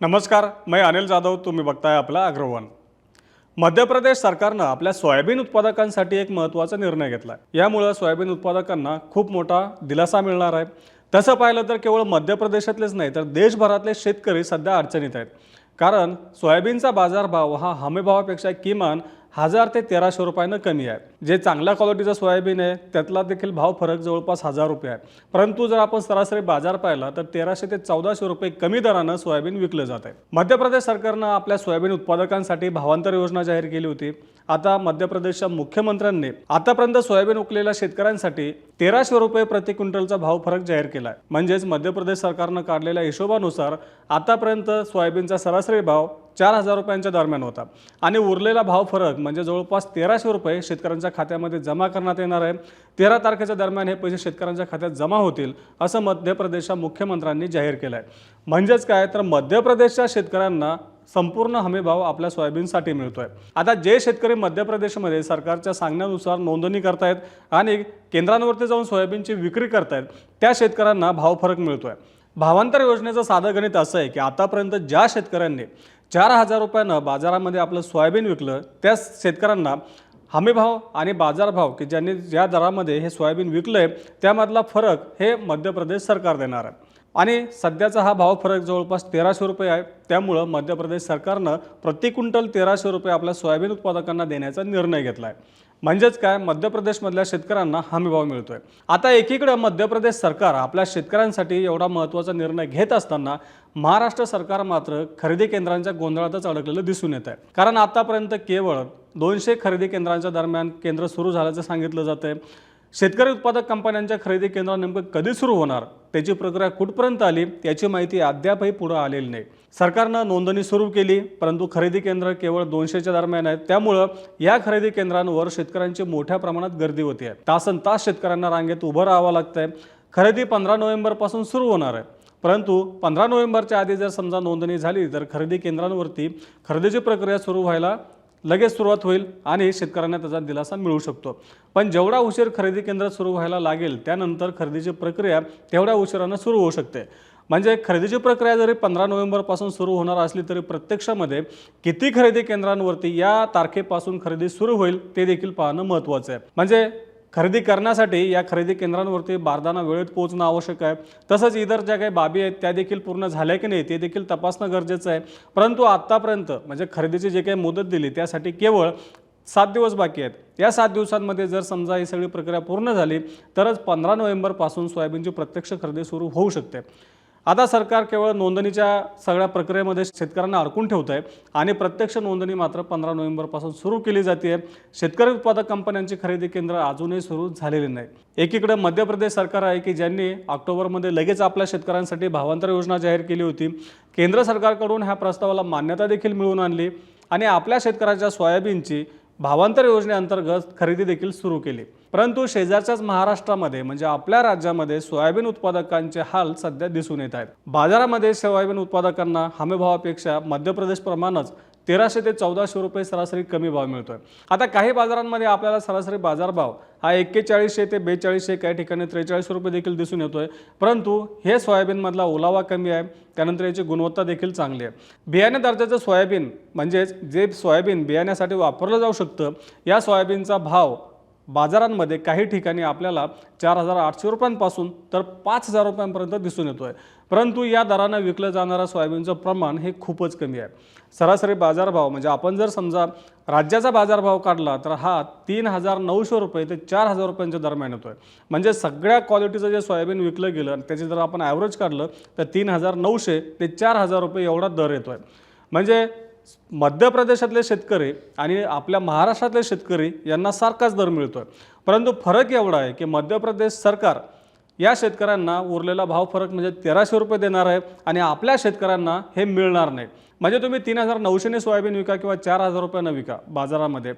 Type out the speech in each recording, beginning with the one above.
नमस्कार मैं अनिल जाधव तुम्ही बघताय आपला अग्रवन. मध्य प्रदेश सरकारनं आपल्या सोयाबीन उत्पादकांसाठी एक महत्त्वाचा निर्णय घेतला आहे. यामुळं सोयाबीन उत्पादकांना खूप मोठा दिलासा मिळणार आहे. तसं पाहिलं तर केवळ मध्य प्रदेशातलेच नाही तर देशभरातले शेतकरी सध्या अडचणीत आहेत. कारण सोयाबीनचा बाजारभाव हा हमीभावापेक्षा किमान हजार ते तेराशे रुपयानं कमी आहे. जे चांगल्या क्वालिटीचं सोयाबीन आहे त्यातला देखील भाव फरक जवळपास हजार रुपये आहे. परंतु जर आपण सरासरी बाजार पाहिला तर तेराशे ते चौदाशे रुपये कमी दरानं सोयाबीन विकलं जात आहे मध्य प्रदेश सरकारनं आपल्या सोयाबीन उत्पादकांसाठी भावांतर योजना जाहीर केली होती. आता मध्य प्रदेशच्या मुख्यमंत्र्यांनी आतापर्यंत सोयाबीन उकलेल्या शेतकऱ्यांसाठी तेराशे रुपये प्रति क्विंटलचा भाव फरक जाहीर केला आहे म्हणजेच मध्य प्रदेश सरकारनं काढलेल्या हिशोबानुसार आतापर्यंत सोयाबीनचा सरासरी भाव चार हजार रुपयांच्या दरम्यान होता. आणि उरलेला भाव फरक म्हणजे जवळपास तेराशे रुपये शेतकऱ्यांच्या खात्यामध्ये जमा करण्यात येणार आहे. तेरा तारखेच्या दरम्यान हे पैसे शेतकऱ्यांच्या खात्यात जमा होतील असं मध्य प्रदेशच्या मुख्यमंत्र्यांनी जाहीर केलं आहे म्हणजेच काय? तर मध्य प्रदेशच्या शेतकऱ्यांना संपूर्ण हमीभाव आपल्या सोयाबीनसाठी मिळतो आहे आता जे शेतकरी मध्य प्रदेशमध्ये सरकारच्या सांगण्यानुसार नोंदणी करतायत आणि केंद्रांवरती जाऊन सोयाबीनची विक्री करतायत त्या शेतकऱ्यांना भाव फरक मिळतो आहे भावांतर योजनेचं साधं गणित असं आहे की आतापर्यंत ज्या शेतकऱ्यांनी चार हजार रुपयानं बाजारामध्ये आपलं सोयाबीन विकलं. त्या शेतकऱ्यांना हमीभाव आणि बाजारभाव की ज्यांनी ज्या दरामध्ये हे सोयाबीन विकलं आहे त्यामधला फरक हे मध्य प्रदेश सरकार देणार आहे. आणि सध्याचा हा भाव फरक जवळपास तेराशे रुपये आहे. त्यामुळं मध्य प्रदेश सरकारनं प्रति क्विंटल तेराशे रुपये आपल्या सोयाबीन उत्पादकांना देण्याचा निर्णय घेतला आहे म्हणजेच काय? मध्य प्रदेशमधल्या शेतकऱ्यांना हमीभाव मिळतोय. आता एकीकडे मध्य प्रदेश सरकार आपल्या शेतकऱ्यांसाठी एवढा महत्त्वाचा निर्णय घेत असताना महाराष्ट्र सरकार मात्र खरेदी केंद्रांच्या गोंधळातच अडकलेलं दिसून येत आहे कारण आतापर्यंत केवळ दोनशे खरेदी केंद्रांच्या दरम्यान केंद्र सुरू झाल्याचं सांगितलं जातं आहे शेतकरी उत्पादक कंपन्यांच्या खरेदी केंद्र नेमकं कधी सुरू होणार? त्याची प्रक्रिया कुठपर्यंत आली? याची माहिती अद्यापही पुढे आलेली नाही. सरकारनं नोंदणी सुरू केली परंतु खरेदी केंद्र केवळ दोनशेच्या दरम्यान आहेत. त्यामुळं या खरेदी केंद्रांवर शेतकऱ्यांची मोठ्या प्रमाणात गर्दी होती आहे तासन तास शेतकऱ्यांना रांगेत उभं राहावं लागतंय. खरेदी पंधरा नोव्हेंबरपासून सुरू होणार आहे. परंतु पंधरा नोव्हेंबरच्या आधी जर समजा नोंदणी झाली तर खरेदी केंद्रांवरती खरेदीची प्रक्रिया सुरू व्हायला लगेच सुरुवात होईल आणि शेतकऱ्यांना त्याचा दिलासा मिळू शकतो. पण जेवढा उशीर खरेदी केंद्र सुरू व्हायला लागेल त्यानंतर खरेदीची प्रक्रिया तेवढ्या उशिरानं सुरू होऊ शकते. म्हणजे खरेदीची प्रक्रिया जरी पंधरा नोव्हेंबरपासून सुरू होणार असली तरी प्रत्यक्षामध्ये किती खरेदी केंद्रांवरती या तारखेपासून खरेदी सुरू होईल ते देखील पाहणं महत्त्वाचं आहे. म्हणजे खरेदी करण्यासाठी या खरेदी केंद्रांवरती बारदाना वेळेत पोहोचणं आवश्यक आहे. तसंच इतर ज्या काही बाबी आहेत त्या देखील पूर्ण झाल्या की नाही ते देखील तपासणं गरजेचं आहे. परंतु आत्तापर्यंत म्हणजे खरेदीची जे काही मुदत दिली त्यासाठी केवळ सात दिवस बाकी आहेत. या सात दिवसांमध्ये जर समजा ही सगळी प्रक्रिया पूर्ण झाली तरच पंधरा नोव्हेंबरपासून सोयाबीनची प्रत्यक्ष खरेदी सुरू होऊ शकते. आता सरकार केवळ नोंदणीच्या सगळ्या प्रक्रियेमध्ये शेतकऱ्यांना अडकून ठेवत आहे आणि प्रत्यक्ष नोंदणी मात्र पंधरा नोव्हेंबरपासून सुरू केली जाते शेतकरी उत्पादक कंपन्यांची खरेदी केंद्र अजूनही सुरू झालेली नाही. एकीकडे मध्य प्रदेश सरकार आहे की ज्यांनी ऑक्टोबरमध्ये लगेच आपल्या शेतकऱ्यांसाठी भावांतर योजना जाहीर केली होती. केंद्र सरकारकडून ह्या प्रस्तावाला मान्यता देखील मिळवून आणली आणि आपल्या शेतकऱ्याच्या सोयाबीनची भावांतर योजनेअंतर्गत खरेदी देखील सुरू केली. परंतु शेजारच्याच महाराष्ट्रामध्ये म्हणजे आपल्या राज्यामध्ये सोयाबीन उत्पादकांचे हाल सध्या दिसून येत आहेत. बाजारामध्ये सोयाबीन उत्पादकांना हमीभावापेक्षा मध्य प्रदेशप्रमाणेच तेराशे ते चौदाशे रुपये सरासरी कमी भाव मिळतोय. आता काही बाजारांमध्ये आपल्याला सरासरी बाजारभाव हा एक्केचाळीसशे ते बेचाळीसशे काही ठिकाणी त्रेचाळीस रुपये देखील दिसून येतो आहे परंतु हे सोयाबीनमधला ओलावा कमी आहे त्यानंतर याची गुणवत्ता देखील चांगली आहे. बियाणे दर्जाचं सोयाबीन म्हणजेच जे सोयाबीन बियाण्यासाठी वापरलं जाऊ शकतं या सोयाबीनचा भाव बाजारांमध्ये काही ठिकाणी आपल्याला चार हजार आठशे रुपयांपासून तर पाच हजार रुपयांपर्यंत दिसून येतो आहे परंतु या दरानं विकलं जाणारं सोयाबीनचं प्रमाण हे खूपच कमी आहे. सरासरी बाजारभाव म्हणजे आपण जर समजा राज्याचा बाजारभाव काढला तर हा तीन हजार नऊशे रुपये ते चार हजार रुपयांच्या दरम्यान येतो आहे म्हणजे सगळ्या क्वालिटीचं जे सोयाबीन विकलं गेलं आणि त्याचे जर आपण ॲव्हरेज काढलं तर तीन हजार नऊशे ते चार हजार रुपये एवढा दर येतो आहे म्हणजे मध्य प्रदेशातले शेतकरी आणि आपल्या महाराष्ट्रातले शेतकरी यांना सारखाच दर मिळतो आहे परंतु फरक एवढा आहे की मध्य प्रदेश सरकार या शेतकऱ्यांना उरलेला भाव फरक म्हणजे तेराशे रुपये देणार आहे आणि आपल्या शेतकऱ्यांना हे मिळणार नाही. म्हणजे तुम्ही तीन हजार नऊशेने सोयाबीन विका किंवा चार हजार रुपयानं विका बाजारामध्ये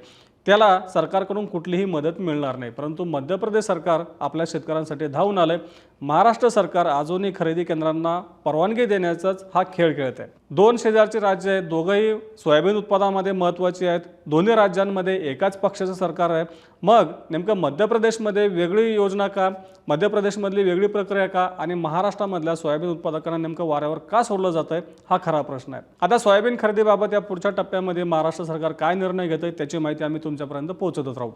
त्याला सरकारकडून कुठलीही मदत मिळणार नाही. परंतु मध्य प्रदेश सरकार आपल्या शेतकऱ्यांसाठी धावून आलं आहे महाराष्ट्र सरकार अजूनही खरेदी केंद्रांना परवानगी देण्याचाच हा खेळ खेळत आहे दोन शेजारची राज्य आहेत दोघंही सोयाबीन उत्पादनामध्ये महत्त्वाची आहेत. दोन्ही राज्यांमध्ये एकाच पक्षाचं सरकार आहे. मग नेमकं मध्य प्रदेशमध्ये वेगळी योजना का? मध्य प्रदेशमधली वेगळी प्रक्रिया का? आणि महाराष्ट्रामधल्या सोयाबीन उत्पादकांना नेमकं वाऱ्यावर का सोडलं जातं आहे हा खरा प्रश्न आहे. आता सोयाबीन खरेदीबाबत या पुढच्या टप्प्यामध्ये महाराष्ट्र सरकार काय निर्णय घेतं त्याची माहिती आम्ही तुमच्यापर्यंत पोहोचतच राहू.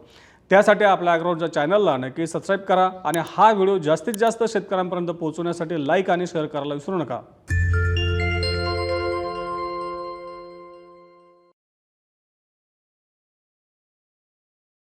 त्यासाठी आपल्या ॲग्रोच्या चॅनलला नक्की सबस्क्राईब करा आणि हा व्हिडिओ जास्तीत जास्त शेतकऱ्यांपर्यंत पोहोचवण्यासाठी लाईक आणि शेअर करायला विसरू नका.